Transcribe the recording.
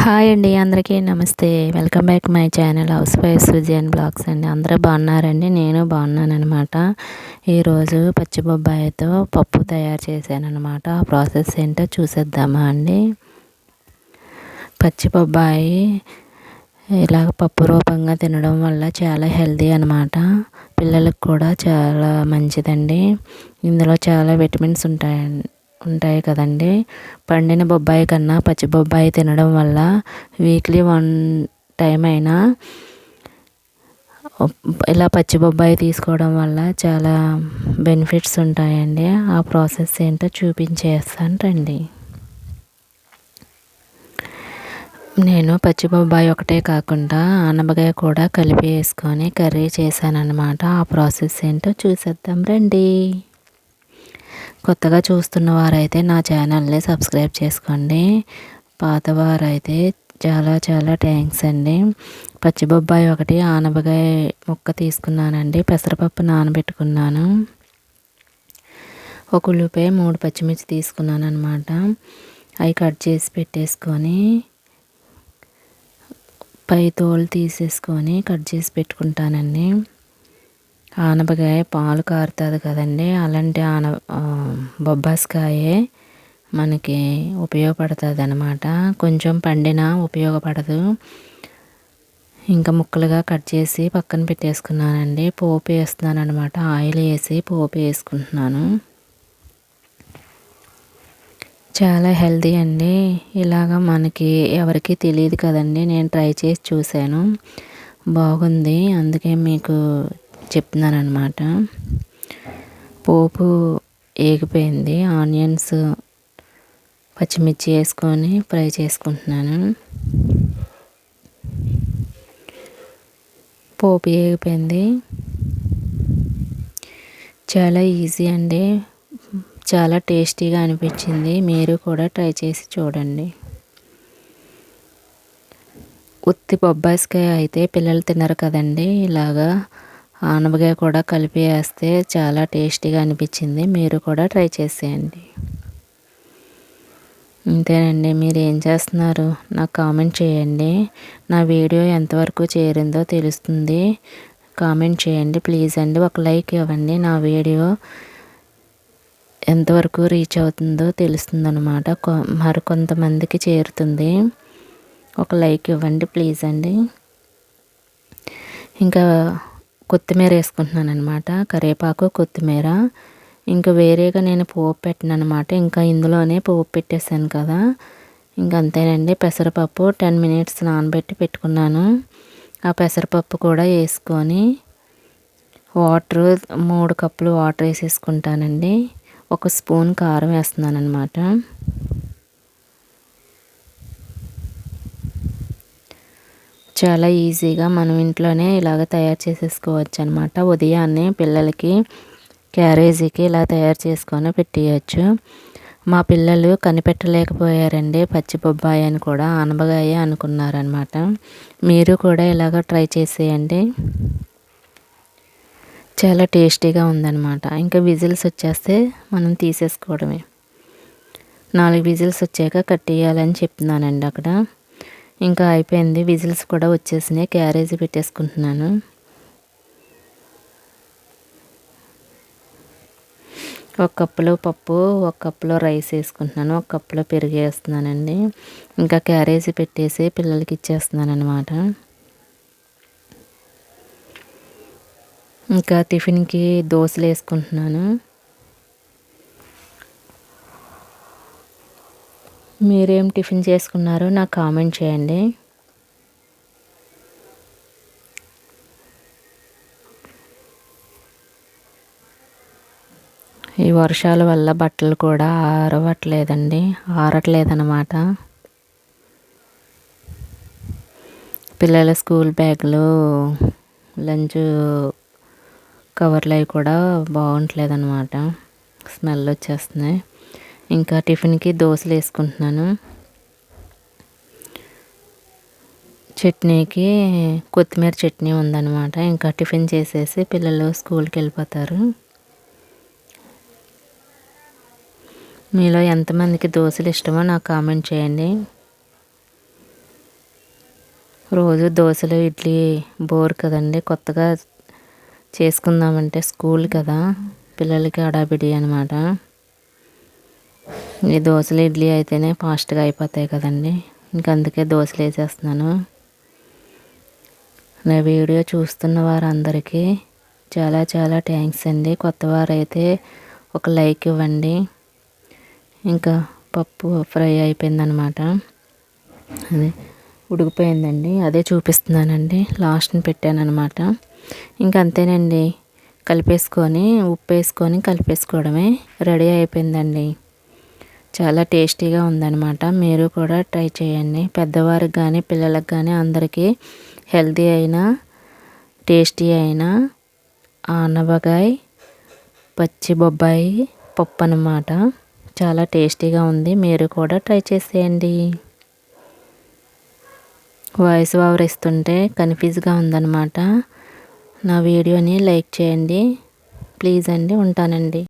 Hi అండి అందరికీ నమస్తే. Welcome back my channel housewife Sujan blogs అండి. అందరూ బాగున్నారండి? నేను బాగున్నాను అనమాట ఈరోజు పచ్చి బొబ్బాయితో పప్పు తయారు చేశాను అనమాట ఆ ప్రాసెస్ ఏంటో చూసేద్దామా అండి. పచ్చి బొబ్బాయి ఇలాగ పప్పు రూపంగా తినడం వల్ల చాలా హెల్దీ అనమాట పిల్లలకు కూడా చాలా మంచిదండి. ఇందులో చాలా విటమిన్స్ ఉంటాయండి. ఉంటాయి కదండి. పండిన బొబ్బాయి కన్నా పచ్చి బొబ్బాయి తినడం వల్ల వీక్లీ వన్ టైం అయినా ఇలా పచ్చి బొబ్బాయి తీసుకోవడం వల్ల చాలా బెనిఫిట్స్ ఉంటాయండి. ఆ ప్రాసెస్ ఏంటో చూపించేస్తాను రండి. నేను పచ్చి బొబ్బాయి ఒకటే కాకుండా అనపకాయ కూడా కలిపి వేసుకొని కర్రీ చేశాను అనమాట ఆ ప్రాసెస్ ఏంటో చూసేద్దాం రండి. కొత్తగా చూస్తున్న వారైతే నా ఛానల్ని సబ్స్క్రైబ్ చేసుకోండి. పాతవారైతే చాలా చాలా థ్యాంక్స్ అండి. పచ్చి బొబ్బాయి ఒకటి ఆనపకాయ ముక్క తీసుకున్నానండి. పెసరపప్పు నానబెట్టుకున్నాను. ఒక ఉల్లిపాయ మూడు పచ్చిమిర్చి తీసుకున్నాను అనమాట అవి కట్ చేసి పెట్టేసుకొని పై తోలు తీసేసుకొని కట్ చేసి పెట్టుకుంటానండి. ఆనపకాయ పాలు కారుతుంది కదండి. అలాంటి ఆన బొబ్బాస్కాయే మనకి ఉపయోగపడుతుంది అనమాట కొంచెం పండిన ఉపయోగపడదు. ఇంకా ముక్కలుగా కట్ చేసి పక్కన పెట్టేసుకున్నానండి. పోపు వేస్తున్నాను అనమాట ఆయిల్ వేసి పోపు వేసుకుంటున్నాను. చాలా హెల్దీ అండి. ఇలాగ మనకి ఎవరికి తెలియదు కదండి. నేను ట్రై చేసి చూశాను. బాగుంది. అందుకే మీకు చెప్తున్నారనమాట పోపు ఏగిపోయింది. ఆనియన్స్ పచ్చిమిర్చి వేసుకొని ఫ్రై చేసుకుంటున్నాను. పోపు ఏగిపోయింది. చాలా ఈజీ అండి. చాలా టేస్టీగా అనిపించింది. మీరు కూడా ట్రై చేసి చూడండి. ఉత్తి బొబ్బాయిస్కాయ అయితే పిల్లలు తినరు కదండి. ఇలాగా ఆనపకాయ కూడా కలిపి వేస్తే చాలా టేస్టీగా అనిపించింది. మీరు కూడా ట్రై చేసేయండి. అంతేనండి మీరు ఏం చేస్తున్నారు? నాకు కామెంట్ చేయండి. నా వీడియో ఎంతవరకు చేరిందో తెలుస్తుంది. కామెంట్ చేయండి. ప్లీజ్ అండి. ఒక లైక్ ఇవ్వండి. నా వీడియో ఎంతవరకు రీచ్ అవుతుందో తెలుస్తుంది అనమాట మరి కొంతమందికి చేరుతుంది. ఒక లైక్ ఇవ్వండి. ప్లీజ్ అండి. ఇంకా కొత్తిమీర వేసుకుంటున్నాను అనమాట కరివేపాకు కొత్తిమీర. ఇంకా వేరేగా నేను పోపు పెట్టిన అనమాట ఇంకా ఇందులోనే పోపు పెట్టేశాను కదా. ఇంకా అంతేనండి. పెసరపప్పు టెన్ మినిట్స్ నానబెట్టి పెట్టుకున్నాను. ఆ పెసరపప్పు కూడా వేసుకొని వాటర్ మూడు కప్పులు వాటర్ వేసేసుకుంటానండి. ఒక స్పూన్ కారం వేస్తున్నాను అనమాట చాలా ఈజీగా మనం ఇంట్లోనే ఇలాగ తయారు చేసేసుకోవచ్చు అనమాట ఉదయాన్నే పిల్లలకి క్యారేజీకి ఇలా తయారు చేసుకొని పెట్టేయచ్చు. మా పిల్లలు కనిపెట్టలేకపోయారండి పచ్చి బొబ్బాయి అని కూడా అనబగాయ అనుకున్నారనమాట. మీరు కూడా ఇలాగ ట్రై చేసేయండి. చాలా టేస్టీగా ఉందన్నమాట ఇంకా విజిల్స్ వచ్చేస్తే మనం తీసేసుకోవడమే. నాలుగు విజిల్స్ వచ్చాక కట్టేయాలని చెప్తున్నానండి అక్కడ. ఇంకా అయిపోయింది. విజిల్స్ కూడా వచ్చేసినాయి. క్యారేజీ పెట్టేసుకుంటున్నాను. ఒక కప్పులో పప్పు ఒక కప్పులో రైస్ వేసుకుంటున్నాను. ఒక కప్పులో పెరుగు వేస్తున్నానండి. ఇంకా క్యారేజీ పెట్టేసి పిల్లలకి ఇచ్చేస్తున్నాను అనమాట ఇంకా టిఫిన్కి దోశలు వేసుకుంటున్నాను. మీరేం టిఫిన్ చేసుకున్నారో నాకు కామెంట్ చేయండి. ఈ వర్షాల వల్ల బట్టలు కూడా ఆరవట్లేదండి. ఆరట్లేదన్నమాట. పిల్లల స్కూల్ బ్యాగులు లంచ్ కవర్లు అవి కూడా బాగుంటలేదన్నమాట. స్మెల్ వచ్చేస్తున్నాయి ఇంకా టిఫిన్కి దోశలు వేసుకుంటున్నాను. చట్నీకి కొత్తిమీర చట్నీ ఉందన్నమాట. ఇంకా టిఫిన్ చేసేసి పిల్లలు స్కూల్కి వెళ్ళిపోతారు. మీలో ఎంతమందికి దోశలు ఇష్టమో నాకు కామెంట్ చేయండి. రోజు దోశలు ఇడ్లీ బోర్ కదండి. కొత్తగా చేసుకుందామంటే స్కూల్ కదా. పిల్లలకి అడాబిడి అనమాట ఈ దోశలు ఇడ్లీ అయితేనే ఫాస్ట్గా అయిపోతాయి కదండి. ఇంక అందుకే దోశలు వేసేస్తున్నాను. నా వీడియో చూస్తున్న వారందరికీ చాలా చాలా థ్యాంక్స్ అండి. కొత్త వారైతే ఒక లైక్ ఇవ్వండి. ఇంకా పప్పు ఫ్రై అయిపోయిందనమాట. అదే ఉడికిపోయిందండి. అదే చూపిస్తున్నానండి. లాస్ట్ని పెట్టానమాట ఇంక అంతేనండి. కలిపేసుకొని ఉప్పు వేసుకొని కలిపేసుకోవడమే. రెడీ అయిపోయిందండి. చాలా టేస్టీగా ఉందన్నమాట. మీరు కూడా ట్రై చేయండి. పెద్దవారికి కానీ పిల్లలకు కానీ అందరికీ హెల్తీ అయినా టేస్టీ అయినా ఆనబకాయ పచ్చి బొబ్బాయి పప్పు అన్నమాట చాలా టేస్టీగా ఉంది. మీరు కూడా ట్రై చేసేయండి. వాయిస్ ఓవర్ ఇస్తుంటే కన్ఫ్యూజ్గా ఉందన్నమాట. నా వీడియోని లైక్ చేయండి. ప్లీజ్ అండి ఉంటానండి.